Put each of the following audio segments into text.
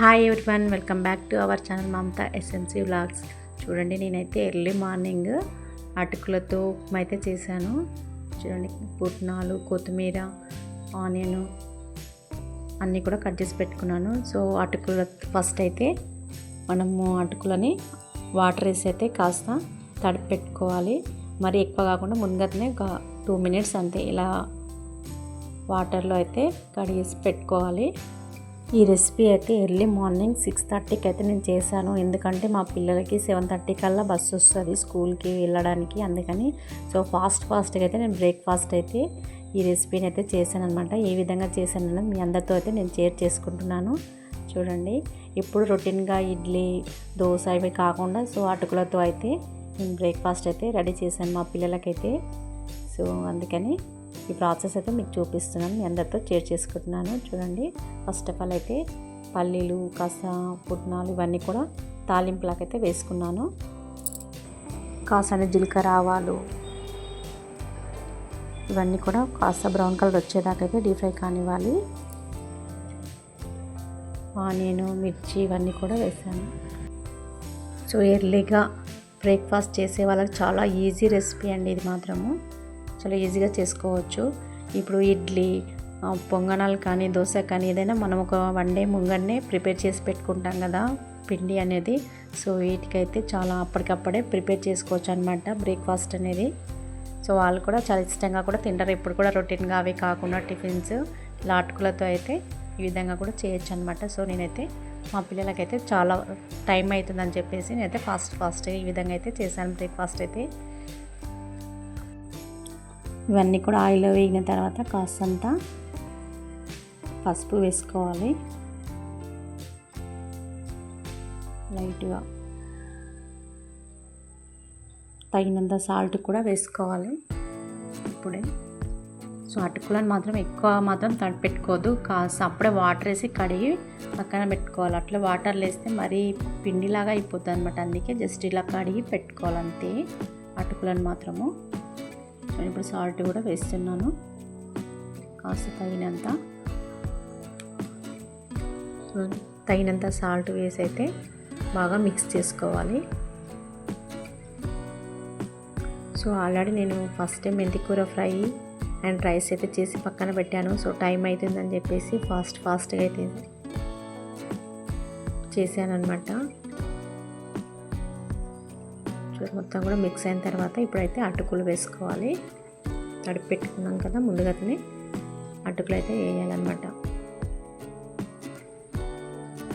Hi one welcome back to our channel Mamata SMC vlogs చూడండి నేనైతే early morning అటుకులతో ఉప్మా అయితే చేశాను. చూడండి పుట్నాలు కొత్తిమీర ఆనియన్ అన్నీ కూడా కట్ చేసి పెట్టుకున్నాను. సో అటుకుల ఫస్ట్ అయితే మనము అటుకులని వాటర్ వేసి అయితే కాస్త తడిపి పెట్టుకోవాలి. మరి ఎక్కువ కాకుండా ముందుగానే ఒక టూ మినిట్స్ అంతే ఇలా వాటర్లో అయితే కడిగేసి పెట్టుకోవాలి. ఈ రెసిపీ అయితే ఎర్లీ మార్నింగ్ సిక్స్ థర్టీకి అయితే నేను చేశాను. ఎందుకంటే మా పిల్లలకి సెవెన్ థర్టీ కల్లా బస్సు వస్తుంది స్కూల్కి వెళ్ళడానికి. అందుకని సో ఫాస్ట్ ఫాస్ట్గా అయితే నేను బ్రేక్ఫాస్ట్ అయితే ఈ రెసిపీని అయితే చేశాను అనమాట ఏ విధంగా చేశానన్నది మీ అందరితో అయితే నేను షేర్ చేసుకుంటున్నాను. చూడండి ఇప్పుడు రొటీన్గా ఇడ్లీ దోశ ఇవి కాకుండా సో అటుకులతో అయితే నేను బ్రేక్ఫాస్ట్ అయితే రెడీ చేశాను మా పిల్లలకైతే. సో అందుకని ఈ ప్రాసెస్ అయితే మీకు చూపిస్తున్నాను మీ అందరితో షేర్ చేసుకుంటున్నాను. చూడండి ఫస్ట్ ఆఫ్ ఆల్ అయితే పల్లీలు కాస్త పుట్నాలు ఇవన్నీ కూడా తాలింపులకైతే వేసుకున్నాను. కాస్త జీలకర్ర ఆవాలు ఇవన్నీ కూడా కాస్త బ్రౌన్ కలర్ వచ్చేదాకా అయితే డీప్ ఫ్రై కానివ్వాలి. ఆనియన్ మిర్చి ఇవన్నీ కూడా వేసాను. సో ఎర్లీగా బ్రేక్ఫాస్ట్ చేసే వాళ్ళకి చాలా ఈజీ రెసిపీ అండి ఇది మాత్రము. చాలా ఈజీగా చేసుకోవచ్చు. ఇప్పుడు ఇడ్లీ పొంగనాలు కానీ దోశ కానీ ఏదైనా మనం ఒక వన్ డే ముంగనే ప్రిపేర్ చేసి పెట్టుకుంటాం కదా పిండి అనేది. సో వీటికైతే చాలా అప్పటికప్పుడే ప్రిపేర్ చేసుకోవచ్చు అనమాట బ్రేక్ఫాస్ట్ అనేది. సో వాళ్ళు కూడా చాలా ఇష్టంగా కూడా తింటారు. ఇప్పుడు కూడా రొటీన్గా అవి కాకుండా టిఫిన్స్ లాటుకులతో అయితే ఈ విధంగా కూడా చేయొచ్చు అనమాట సో నేనైతే మా పిల్లలకైతే చాలా టైం అవుతుందని చెప్పేసి నేనైతే ఫాస్ట్ ఫాస్ట్ ఈ విధంగా అయితే చేశాను బ్రేక్ఫాస్ట్ అయితే. ఇవన్నీ కూడా ఆయిల్లో వేగిన తర్వాత కాస్తంత పసుపు వేసుకోవాలి. లైట్గా తగినంత సాల్ట్ కూడా వేసుకోవాలి ఇప్పుడే. సో అటుకులను మాత్రం ఎక్కువ మాత్రం తడిపెట్టుకోవద్దు కాస్త అప్పుడే వాటర్ వేసి కడిగి పక్కన పెట్టుకోవాలి. అట్లా వాటర్ వేస్తే మరీ పిండిలాగా అయిపోతుంది అనమాట అందుకే జస్ట్ ఇలా కడిగి పెట్టుకోవాలంతే అటుకులను మాత్రము. నేను ఇప్పుడు సాల్ట్ కూడా వేస్తున్నాను. కాస్త తగినంత. తగినంత సాల్ట్ వేసి అయితే బాగా మిక్స్ చేసుకోవాలి. సో ఆల్రెడీ నేను ఫస్ట్ టైం మెంతికూర ఫ్రై అండ్ రైస్ అయితే చేసి పక్కన పెట్టాను. సో టైం అవుతుందని చెప్పేసి ఫాస్ట్ ఫాస్ట్గా అయితే చేశాను అనమాట మొత్తం కూడా మిక్స్ అయిన తర్వాత ఇప్పుడైతే అటుకులు వేసుకోవాలి. తడిపి పెట్టుకున్నాం కదా ముందుగానే అటుకులు అయితే వేయాలన్నమాట.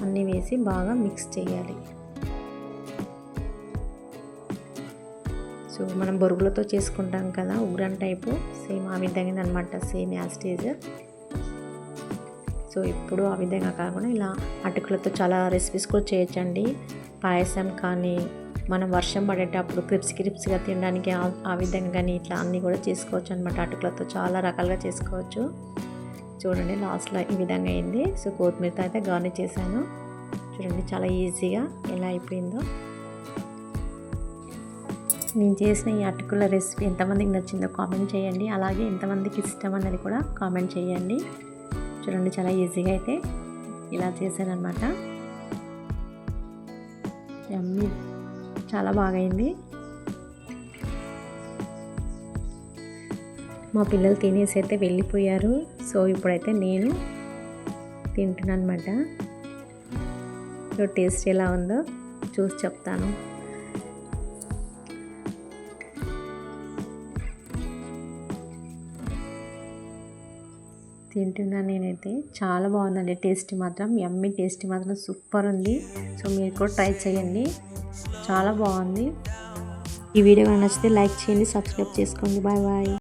అన్నీ వేసి బాగా మిక్స్ చేయాలి. సో మనం బొరుగులతో చేసుకుంటాం కదా ఉగ్రన్ టైపు సేమ్ ఆ విధంగా అనమాట సేమ్ యాస్టేజ్ సో ఇప్పుడు ఆ విధంగా కాకుండా ఇలా అటుకులతో చాలా రెసిపీస్ కూడా చేయొచ్చండి. పాయసం కానీ మనం వర్షం పడేటప్పుడు క్రిప్స్ క్రిప్స్గా తినడానికి ఆ విధంగా కానీ ఇట్లా అన్నీ కూడా చేసుకోవచ్చు అనమాట అటుకులతో చాలా రకాలుగా చేసుకోవచ్చు. చూడండి లాస్ట్లో ఈ విధంగా అయింది. సో కొత్తిమీరతో అయితే గార్నిష్ చేశాను. చూడండి చాలా ఈజీగా ఎలా అయిపోయిందో. నేను చేసిన ఈ అటుకుల రెసిపీ ఎంతమందికి నచ్చిందో కామెంట్ చేయండి. అలాగే ఎంతమందికి ఇష్టం అన్నది కూడా కామెంట్ చేయండి. చూడండి చాలా ఈజీగా అయితే ఇలా చేశాను అనమాట యమ్మీ. చాలా బాగైంది. మా పిల్లలు తినేసి అయితే వెళ్ళిపోయారు. సో ఇప్పుడైతే నేను తింటున్నాను అనమాట టేస్ట్ ఎలా ఉందో చూసి చెప్తాను. తింటున్నాను నేనైతే. చాలా బాగుందండి. టేస్ట్ మాత్రం ఎమ్మి టేస్ట్ మాత్రం సూపర్ ఉంది సో మీరు కూడా ట్రై చేయండి. చాలా బాగుంది. ఈ వీడియో నచ్చితే లైక్ చేయండి సబ్స్క్రైబ్ చేసుకోండి. Bye bye.